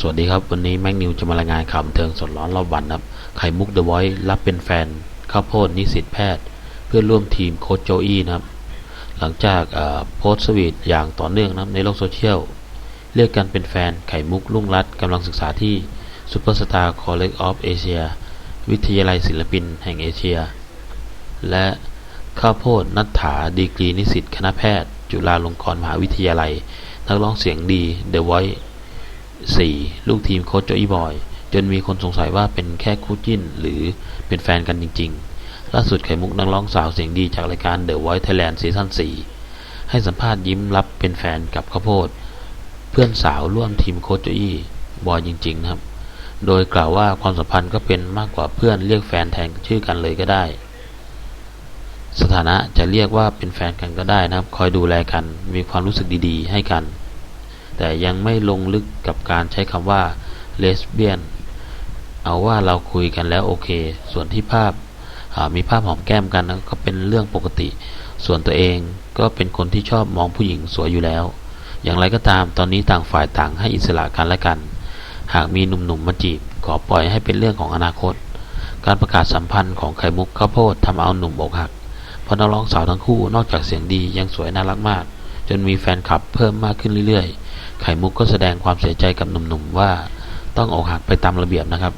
สวัสดีครับ วันนี้แม็กนิวจะมารายงานข่าวบันเทิงสดร้อนรอบวันครับ ไข่มุกเดอะไวท์รับเป็นแฟน ข้าวโพดนิสิตแพทย์ เพื่อนร่วมทีมโค้ชโจอี้นะครับ หลังจากโพสต์สวีทอย่างต่อเนื่องนะในโลกโซเชียล เรียกกันเป็นแฟนไข่มุกลุ่งรัตกำลังศึกษาที่ Superstar College of Asia วิทยาลัยศิลปินแห่งเอเชีย และข้าวโพดนัทถาดีกรีนิสิตคณะแพทย์ จุฬาลงกรณ์มหาวิทยาลัย นักร้องเสียงดีเดอะไวท์ 4. ลูกทีมโค้ชโจอี้บอย จนมีคนสงสัยว่าเป็นแค่คู่จิ้น หรือเป็นแฟนกันจริง ๆ ล่าสุดไข่มุกนักร้องสาวเสียงดีจากรายการ The Voice Thailand ซีซั่น4ให้สัมภาษณ์ยิ้มรับเป็นแฟนกับข้าวโพด เพื่อนสาวร่วมทีมโค้ชโจอี้บอยจริง ๆ นะครับ โดยกล่าวว่าความสัมพันธ์ก็เป็นมากกว่าเพื่อนเรียกแฟนแทนชื่อกันเลยก็ได้ สถานะจะเรียกว่าเป็นแฟนกันก็ได้นะครับ คอยดูแลกัน มีความรู้สึกดีๆ ให้กัน แต่ยังไม่ลงลึกกับการใช้คำว่าเลสเบี้ยนเอาว่าเราคุยกันแล้วโอเค ส่วนที่ภาพามีภาพหอมแก้มกันนะก็เป็นเรื่องปกติ ส่วนตัวเองก็เป็นคนที่ชอบมองผู้หญิงสวยอยู่แล้ว อย่างไรก็ตามตอนนี้ต่างฝ่ายต่างให้อิสระกันและกัน หากมีหนุ่มๆมาจีบ ขอปล่อยให้เป็นเรื่องของอนาคต การประกาศสัมพันธ์ของไข่มุกข้าวโพดทำเอาหนุ่มอกหักเพราะนักร้องสาวทั้งคู่นอกจากเสียงดียังสวยน่ารักมาก จนมีแฟนคลับเพิ่มมากขึ้นเรื่อยๆ ไข่มุกก็แสดงความเสียใจกับหนุ่มๆว่าต้องอกหักไปตามระเบียบนะครับ